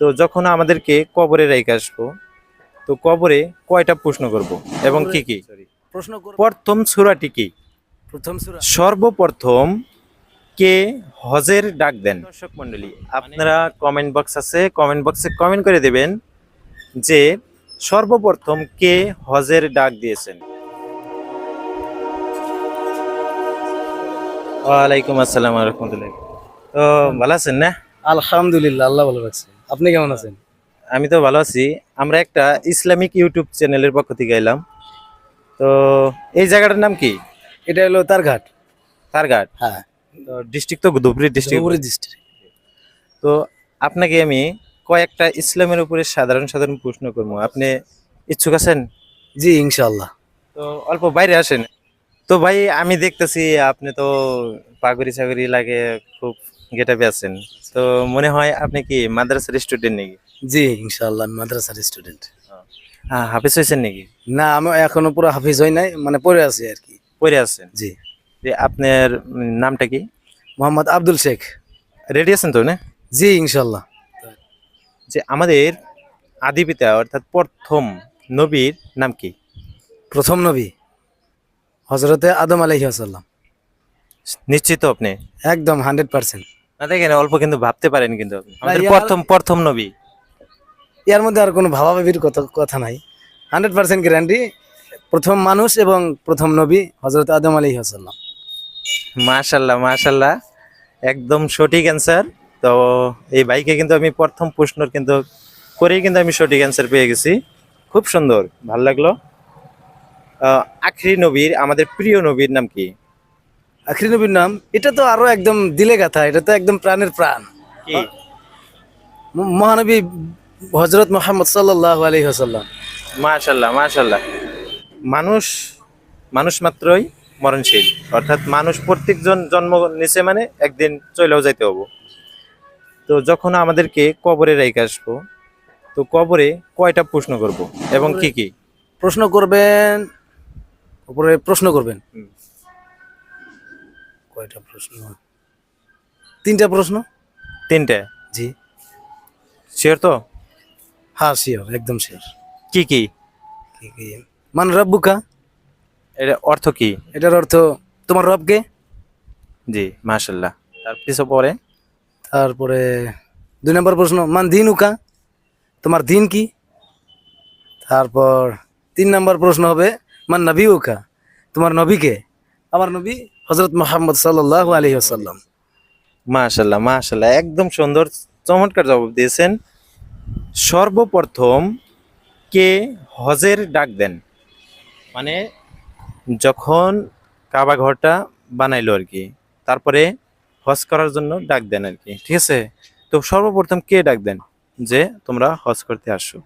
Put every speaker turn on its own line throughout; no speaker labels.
তো যখন আমাদেরকে কবরে রেখে আসব তো কবরে কয়টা প্রশ্ন করব এবং কি কি?
প্রশ্ন
প্রথম সূরাটি কি?
প্রথম
সর্বপ্রথম কে হজের ডাক দেন? দর্শক মন্ডলী আপনারা কমেন্ট বক্স আছে কমেন্ট বক্সে কমেন্ট করে দেবেন যে সর্বপ্রথম কে হজের ডাক দিয়েছেন। ওয়ালাইকুম আসসালাম রহমতুল্লাহ। তো ভালো আছেন না?
আলহামদুলিল্লাহ আল্লাহ ভালো রাখছে। আপনি কেমন আছেন?
আমি তো ভালো আছি। আমরা একটা ইসলামিক ইউটিউব চ্যানেলের পক্ষ থেকে এলাম। তো এই জায়গাটার নাম কি?
এটা হলো তারঘাট।
তারঘাট?
হ্যাঁ।
ডিস্ট্রিক্ট তো ধুবড়ি ডিস্ট্রিক্ট
ধুবড়ি ডিস্ট্রিক্ট
তো আপনাকে আমি কয়েকটা ইসলামের উপরে সাধারণ সাধারণ প্রশ্ন করব। আপনি ইচ্ছুক আছেন?
জি ইনশাল্লাহ
তো অল্প বাইরে আসেন। তো ভাই আমি দেখতেছি আপনি তো পাগড়ি ছাগড়ি লাগে খুব গেটাপে আছেন। তো মনে হয় আপনি কি মাদ্রাসার স্টুডেন্ট নাকি?
জি ইনশাআল্লাহ আমি মাদ্রাসার স্টুডেন্ট
হ্যাঁ হাফিজ হয়েছেন নাকি?
না আমি এখনও পুরো হাফিজ হই নাই মানে পড়ে আছি আর কি।
পড়ে আছেন?
জি।
যে আপনার নামটা কি?
মোহাম্মদ আব্দুল শেখ।
রেডি আছেন তো না?
জি ইনশাআল্লাহ।
যে আমাদের আদি পিতা অর্থাৎ প্রথম নবীর নাম কি?
প্রথম নবী হজরতে আদম আলাইহি আসাল্লাম
নিশ্চিত আপনি?
একদম হান্ড্রেড পার্সেন্ট
না দেখেন অল্প কিন্তু ভাবতে পারেন কিন্তু আমাদের প্রথম প্রথম নবী।
এর মধ্যে আর কোনো ভাবাভাবির কথা কথা নাই। হান্ড্রেড পার্সেন্ট গ্যারান্টি প্রথম মানুষ এবং প্রথম নবী হজরত আদম আলাইহি আসাল্লাম
মাশাল্লাহ মাশাল্লাহ একদম সঠিক অ্যান্সার তো এই বাইকে কিন্তু আমি প্রথম প্রশ্নর কিন্তু করেই কিন্তু আমি সঠিক অ্যান্সার পেয়ে গেছি। খুব সুন্দর ভালো লাগল। আখরি নবীর আমাদের প্রিয় নবীর নাম কি?
আখরি নবীর নাম এটা তো আরও একদম দিলে গাথা এটা তো একদম প্রাণের প্রাণ।
কি?
মহানবী হজরত মোহাম্মদ সাল্লাহ আলহি হাসাল্লাম
মাশাল্লাহ মাশাল্লাহ মানুষ মানুষ মাত্রই মরণশীল। অর্থাৎ মানুষ প্রত্যেকজন জন্ম নিচে মানে একদিন চলেও যাইতে হব। তো যখন আমাদেরকে কবরে রেখে আসব তো কবরে কয়টা প্রশ্ন করব এবং কি কি?
প্রশ্ন করবেন উপরে প্রশ্ন করবেন।
হুম।
কয়টা প্রশ্ন? তিনটা প্রশ্ন?
তিনটে?
জি।
শিওর তো?
হ্যাঁ শিওর একদম শিওর
কি কি?
কি কি? মান রব্বুকা
এটা অর্থ কি?
এটার অর্থ তোমার রবকে?
জি মাশাল্লাহ তার পিছু পরে?
তারপরে দুই নম্বর প্রশ্ন মান দিন উকা? তোমার দিন কি? তারপর তিন নম্বর প্রশ্ন হবে মান নবী উকা? তোমার নবীকে? আমার নবী হজরত মোহাম্মদ সাল্লাহ আলহি আসাল্লাম
মাশাল্লাহ মাশাল্লাহ একদম সুন্দর চমৎকার জবাব দিয়েছেন। সর্বপ্রথম কে হজের ডাক দেন? মানে যখন কাবা ঘরটা বানাইলো আর কি তারপরে হজ করার জন্য ডাক দেন আর কি ঠিক আছে? তো সর্বপ্রথম কে ডাক দেন? যে তোমরা হজ করতে আসো।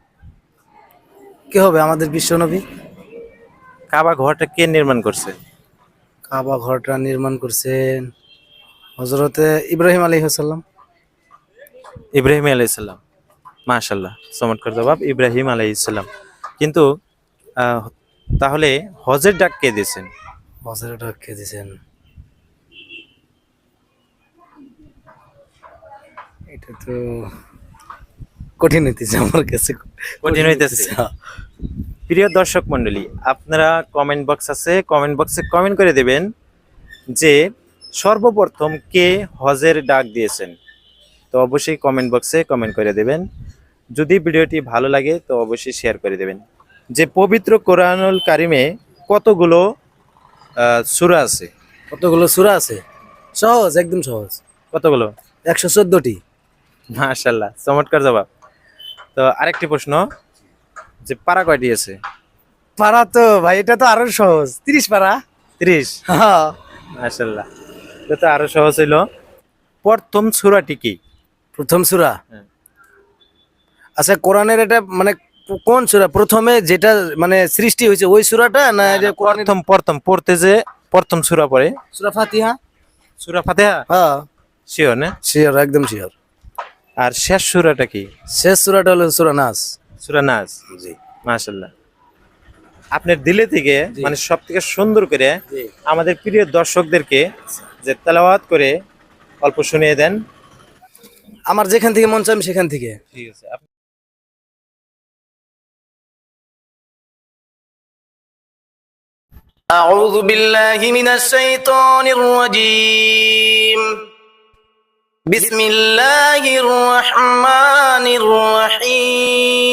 কে হবে আমাদের বিশ্বনবী?
কাবা ঘরটা কে নির্মাণ করছে?
কাবা ঘরটা নির্মাণ করছেন হজরতে ইব্রাহিম আলী হাসাল্লাম
ইব্রাহিম আলাইসাল্লাম মাশাল্লাহ চমৎকার জবাব ইব্রাহিম আলাইসাল্লাম কিন্তু তাহলে হজের ডাক কে দিয়েছেন?
হজের ডাক কে দিয়েছেন? এটা তো কঠিন হইতেছে আমার কাছে।
কঠিন হইতেছে। প্রিয় দর্শক মন্ডলী আপনারা কমেন্ট বক্স আছে কমেন্ট বক্সে কমেন্ট করে দেবেন যে সর্বপ্রথম কে হজের ডাক দিয়েছেন। তো অবশ্যই কমেন্ট বক্সে কমেন্ট করে দেবেন। যদি ভিডিওটি ভালো লাগে তো অবশ্যই শেয়ার করে দেবেন। যে পবিত্র কোরআনুল কারিমে কতগুলো সুরা আছে?
কতগুলো সুরা আছে? সহজ একদম সহজ।
কতগুলো?
একশো চোদ্দটি।
মাশাল্লাহ চমৎকার জবাব। তো আরেকটি প্রশ্ন যে পারা কয়টি আছে
পারা তো ভাই এটা তো আরও সহজ। তিরিশ পারা
ত্রিশ?
হ্যাঁ।
মাশাল্লাহ এটা তো আরও সহজ হইল। প্রথম সূরাটি কি?
প্রথম সুরা?
হ্যাঁ।
আচ্ছা কোরআনের এটা মানে কোন সুরা? প্রথমে যেটা মানে সৃষ্টি হয়েছে ওই সুরাটা না যে
প্রথম প্রথম পড়তে যে প্রথম সূরা পড়ে।
সুরা ফাতিহা?
সূরা ফাতিহা?
হ্যাঁ।
শিওর না?
শিওর একদম শিওর
আর শেষ সূরাটা কি?
শেষ সুরাটা হলো সুরা নাস।
সূরা নাজ
জি
মাশাল্লাহ আপনার দিলে থেকে মানে সব থেকে সুন্দর করে
জি
আমাদের প্রিয় দর্শকদেরকে যে তেলাওয়াত করে অল্প শুনিয়ে দেন
আমার যেখান থেকে মন চাই আমি সেখান থেকে
ঠিক আছে আপ-
أعوذ بالله من الشيطان الرجيم بسم الله الرحمن الرحيم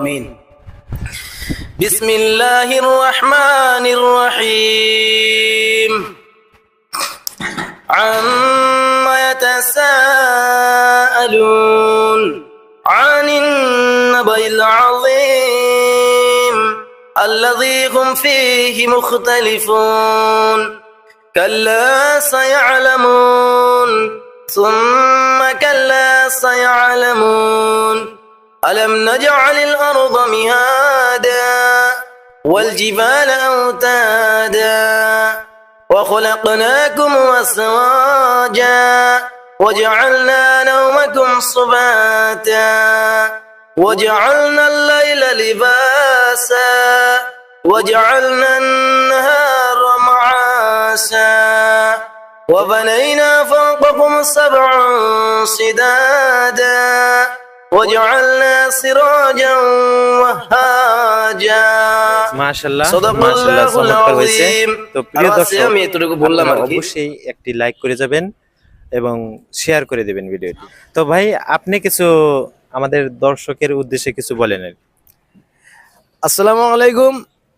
آمين. بسم الله الرحمن الرحيم. عما يتساءلون عن النبأ العظيم الذي هم فيه مختلفون. كلا سيعلمون ثم كلا سيعلمون. ألم نجعل الأرض مهادا والجبال أوتادا وخلقناكم أزواجا وجعلنا نومكم سباتا وجعلنا الليل لباسا وجعلنا النهار معاشا وبنينا فوقكم سبعا صدادا وجعلنا سراجا وهاجا
মাশাআল্লাহ
সদাকাল্লাহুল
মাশাআল্লাহ চমৎকার হয়েছে
আযীম।
তো প্রিয়
আর আছে,
দর্শক
আমি এতটুকু বললাম
আপনারা
আর কি।
অবশ্যই একটি লাইক করে যাবেন এবং শেয়ার করে দেবেন ভিডিওটি তো ভাই আপনি কিছু আমাদের দর্শকের উদ্দেশ্যে কিছু বলেন আর কি।
আসসালামু আলাইকুম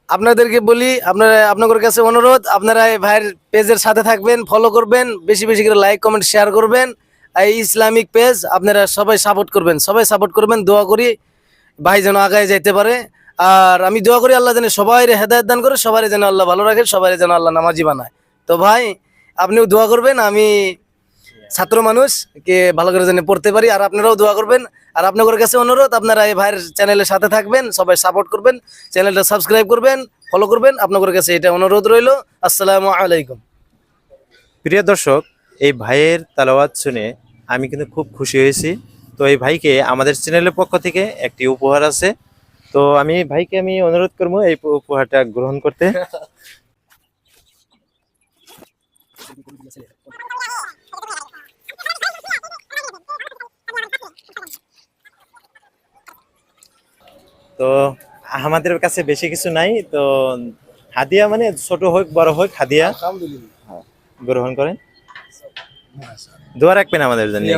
আপনাদেরকে বলি আপনারা আপনাদের কাছে অনুরোধ আপনারা এই ভাইয়ের পেজের সাথে থাকবেন ফলো করবেন বেশি বেশি করে লাইক কমেন্ট শেয়ার করবেন এই ইসলামিক পেজ আপনারা সবাই সাপোর্ট করবেন। সবাই সাপোর্ট করবেন, দোয়া করি ভাই যেন আগায় যাইতে পারে। আর আমি দোয়া করি আল্লাহ যেন সবাই হেদায়ত দান করে সবাই যেন আল্লাহ ভালো রাখে সবাই যেন আল্লাহ নামাজি বানায়। তো ভাই, আপনিও দোয়া করবেন, আমি ছাত্র মানুষ, কে ভালো করে যেন পড়তে পারি, আর আপনারাও দোয়া করবেন। আর আপনাদের কাছে অনুরোধ, আপনারা এই ভাইয়ের চ্যানেলের সাথে থাকবেন, সবাই সাপোর্ট করবেন চ্যানেলটা সাবস্ক্রাইব করবেন ফলো করবেন। আপনাদের কাছে এটা অনুরোধ রইল। আসসালামু আলাইকুম।
প্রিয় দর্শক, এই ভাইয়ের তালাওয়াত শুনে আমি কিন্তু খুব খুশি হয়েছি। তো এই ভাইকে আমাদের চ্যানেলের পক্ষ থেকে একটি উপহার আছে। তো আমি ভাইকে আমি অনুরোধ করব এই উপহারটা গ্রহণ করতে। তো আমাদের কাছে বেশি কিছু নাই। তো হাদিয়া মানে ছোট হোক বড় হোক হাদিয়া গ্রহণ করেন। দোয়া রাখবেন আমাদের জন্য